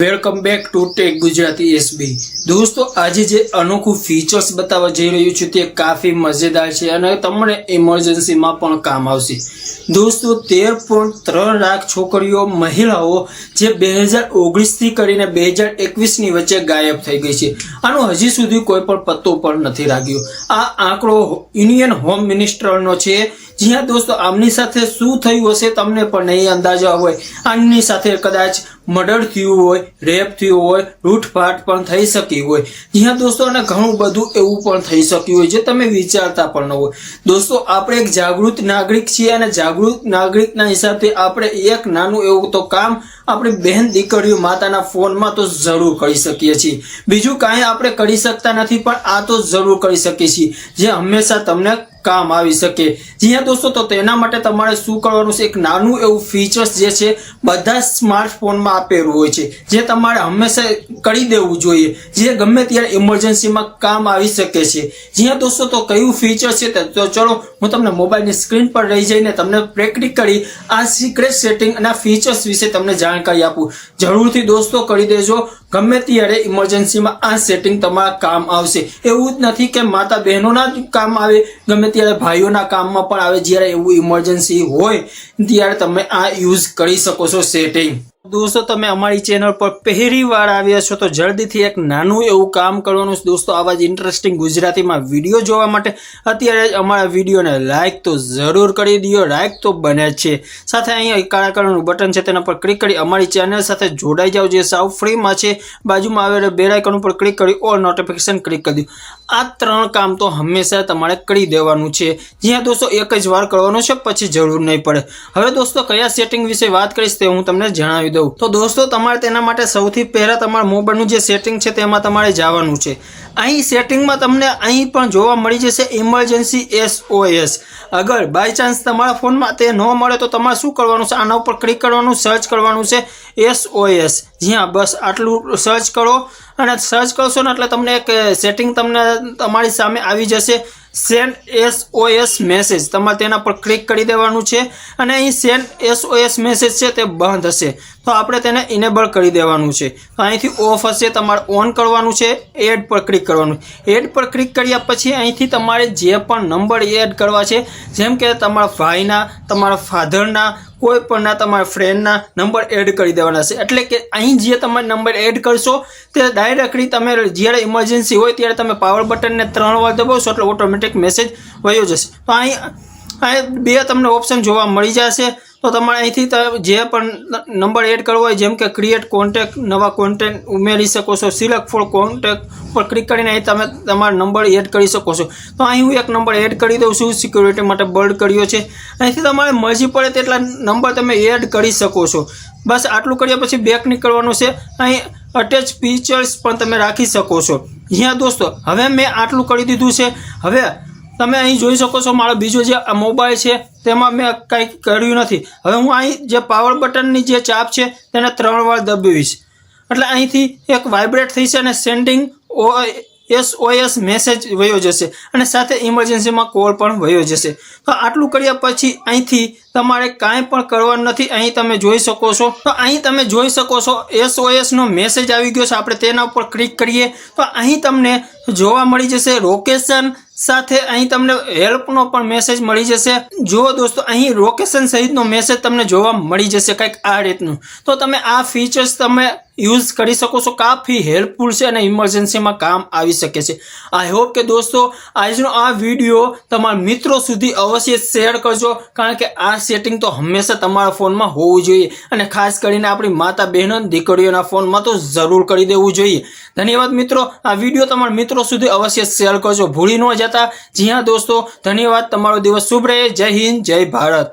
Welcome back to tech Gujarati SB દોસ્તો, આજે જે અનોખું ફીચર્સ બતાવવા જઈ રહ્યું છું તે કાફી મજેદાર છે અને તમને ઇમરજન્સીમાં પણ કામ આવશે. દોસ્તો, તેર પોઈન્ટ ત્રણ લાખ છોકરીઓ, મહિલાઓ જે બે હજાર ઓગણીસથી કરીને બે હજાર એકવીસની વચ્ચે ગાયબ થઈ ગઈ છે. આનો હજી સુધી કોઈ પણ પત્તો પણ નથી લાગ્યો. આ આંકડો યુનિયન હોમ મિનિસ્ટરનો છે. જ્યાં દોસ્તો, આમની સાથે શું થયું હશે તમને પણ નહીં અંદાજો હોય. આમની સાથે કદાચ મર્ડર થયું હોય, રેપ થયું હોય, લૂંટફાટ પણ થઈ શકી હોય. જ્યાં દોસ્તો અને ઘણું બધું એવું પણ થઈ શક્યું હોય, જે તમે વિચારતા પણ ન હોય. દોસ્તો, આપણે એક જાગૃત નાગરિક છીએ અને જાગૃત નાગરિકના હિસાબથી આપણે એક નાનું એવું તો કામ આપણી બહેન દીકરીઓ માતાના ફોનમાં તો જરૂર કરી શકીએ છીએ. બીજું કાંઈ આપણે કરી શકતા નથી, પણ આ તો જરૂર કરી શકીએ છીએ. જે હંમેશા તમને કામ આવી શકે. જ્યાં દોસ્તો, તો તેના માટે તમારે શું કરવાનું છે? એક નાનું એવું ફીચર્સ જે છે, બધા સ્માર્ટફોનમાં આપેલું હોય છે, જે તમારે હંમેશા કરી દેવું જોઈએ. જે ગમે ત્યારે ઇમરજન્સીમાં કામ આવી શકે છે. જ્યાં દોસ્તો, તો કયું ફીચર છે તો ચલો, હું તમને મોબાઈલની સ્ક્રીન પર રહી જઈને તમને પ્રેક્ટિક કરી આ સિક્રેટ સેટિંગ અને ફીચર્સ વિશે તમને જાણકારી આપું. જરૂરથી દોસ્તો કરી દેજો. ગમે ત્યારે ઇમરજન્સીમાં આ સેટિંગ તમારા કામ આવશે. એવું જ નથી કે માતા બહેનોના જ કામ આવે, ગમે ત્યારે ભાઈઓના કામમાં પણ આવે, જ્યારે એવું ઇમરજન્સી હોય, ત્યારે તમે આ યુઝ કરી શકો છો સેટિંગ દોસ્તો, તમે અમારી ચેનલ પર પહેલી વાર આવ્યા છો તો જલ્દીથી એક નાનું એવું કામ કરવાનું છે. દોસ્તો, આવા જ ઇન્ટરેસ્ટિંગ ગુજરાતીમાં વીડિયો જોવા માટે અત્યારે જ અમારા વિડીયોને લાઇક તો જરૂર કરી દો લાઇક તો બને છે. સાથે અહીંયા કાળા કલરનું બટન છે, તેના પર ક્લિક કરી અમારી ચેનલ સાથે જોડાઈ જાઓ. જે સાવ ફ્રીમાં છે, બાજુમાં આવેલા બે આઇકન ઉપર ક્લિક કરી ઓલ નોટિફિકેશન ક્લિક કરી દો. આ ત્રણ કામ તો હંમેશા તમારે કરી દેવાનું છે. જ્યાં દોસ્તો, એક જ વાર કરવાનું છે, પછી જરૂર નહીં પડે. હવે દોસ્તો, કયા સેટિંગ વિશે વાત કરીશ તે હું તમને જણાવી દઉં. તો દોસ્તો, તમારે તેના માટે સૌથી પહેલાં તમારા મોબાઈલનું જે સેટિંગ છે, તેમાં તમારે જવાનું છે. અહીં સેટિંગમાં તમને અહીં પણ જોવા મળી જશે ઇમરજન્સી એસઓએસ અગર બાય ચાન્સ તમારા ફોનમાં તે ન મળે, તો તમારે શું કરવાનું છે? આના ઉપર ક્લિક કરવાનું સર્ચ કરવાનું છે એસઓએસ જ્યાં બસ આટલું સર્ચ કરો અને સર્ચ કરશો ને એટલે તમને એક સેટિંગ તમને તમારી સામે આવી જશે. સેન્ડ એસઓએસ મેસેજ તમારે તેના પર ક્લિક કરી દેવાનું છે અને અહીં સેન્ડ એસઓએસ મેસેજ છે તે બંધ હશે. તો આપણે તેને ઇનેબલ કરી દેવાનું છે. તો અહીંથી ઓફ હશે, તમારે ઓન કરવાનું છે એડ પર ક્લિક કરવાનું. એડ પર ક્લિક કર્યા પછી અહીંથી તમારે જે પણ નંબર એડ કરવા છે, જેમ કે તમારા ભાઈના, તમારા ફાધરના કોઈ પણના તમારા ફ્રેન્ડના નંબર એડ કરી દેવાના છે. એટલે કે અહીં જે તમે નંબર એડ કરશો, તે ડાયરેક્ટલી તમે જ્યારે ઇમરજન્સી હોય ત્યારે તમે પાવર બટનને ત્રણ વાર દબાવશો એટલે ઓટોમેટિક મેસેજ વયો જશે. તો અહીં અહીં બે તમને ઓપ્શન જોવા મળી જશે. તો તમારે અહીંથી જે પણ નંબર એડ કરવો હોય, જેમ કે ક્રિએટ કોન્ટેક્ટ નવા કોન્ટેક્ટ ઉમેરી શકો છો સિલેક્ટ ફોર કોન્ટેક્ટ પર ક્લિક કરીને અહીં તમે તમારો નંબર એડ કરી શકો છો. તો અહીં હું એક નંબર એડ કરી દઉં છું સિક્યુરિટી માટે બર્ડ કર્યો છે. અહીંથી તમારે મરજી પડે તેટલા નંબર તમે એડ કરી શકો છો. બસ આટલું કર્યા પછી બેક નીકળવાનું છે. અહીં અટેચ ફીચર્સ પણ તમે રાખી શકો છો. જ્યાં દોસ્તો, હવે મેં આટલું કરી દીધું છે. હવે તમે અહીં જોઈ શકો છો, મારો બીજો જે મોબાઈલ છે તેમાં મેં કંઈ કર્યું નથી. હવે હું અહીં જે પાવર બટનની જે ચાપ છે, તેને ત્રણ વાર દબાવીશ. એટલે અહીંથી એક વાઇબ્રેટ થઈશે અને સેન્ડિંગ ઓ એસઓએસ મેસેજ વયો જશે. અને સાથે ઇમરજન્સીમાં કોલ પણ વયો જશે. તો આટલું કર્યા પછી અહીંથી તમારે કાંઈ પણ કરવાનું નથી, અહીં તમે જોઈ શકો છો. તો અહીં તમે જોઈ શકો છો એસઓએસનો મેસેજ આવી ગયો છે. આપણે તેના ઉપર ક્લિક કરીએ. તો અહીં તમને જોવા મળી જશે લોકેશન સાથે અહીં તમને હેલ્પનો પણ મેસેજ મળી જશે. જો દોસ્તો, અહીં લોકેશન સહિતનો મેસેજ તમને જોવા મળી જશે કંઈક આ રીતનું. તો તમે આ ફીચર્સ તમે યુઝ કરી શકો છો. કાફી હેલ્પફુલ છે અને ઇમરજન્સીમાં કામ આવી શકે છે. આઈ હોપ કે દોસ્તો, આજનો આ વીડિયો તમારા મિત્રો સુધી અવશ્ય શેર કરજો. કારણ કે આ સેટિંગ તો હંમેશા તમારા ફોનમાં હોવું જોઈએ. અને ખાસ કરીને આપણી માતા બહેનો દીકરીઓના ફોનમાં તો જરૂર કરી દેવું જોઈએ. ધન્યવાદ મિત્રો. આ વીડિયો તમારા મિત્રો સુધી અવશ્ય શેર કરજો. ભૂલી ન જતા. જી દોસ્તો. ધન્યવાદ. તમારો દિવસ શુભ રહે. જય હિન્દ. જય ભારત.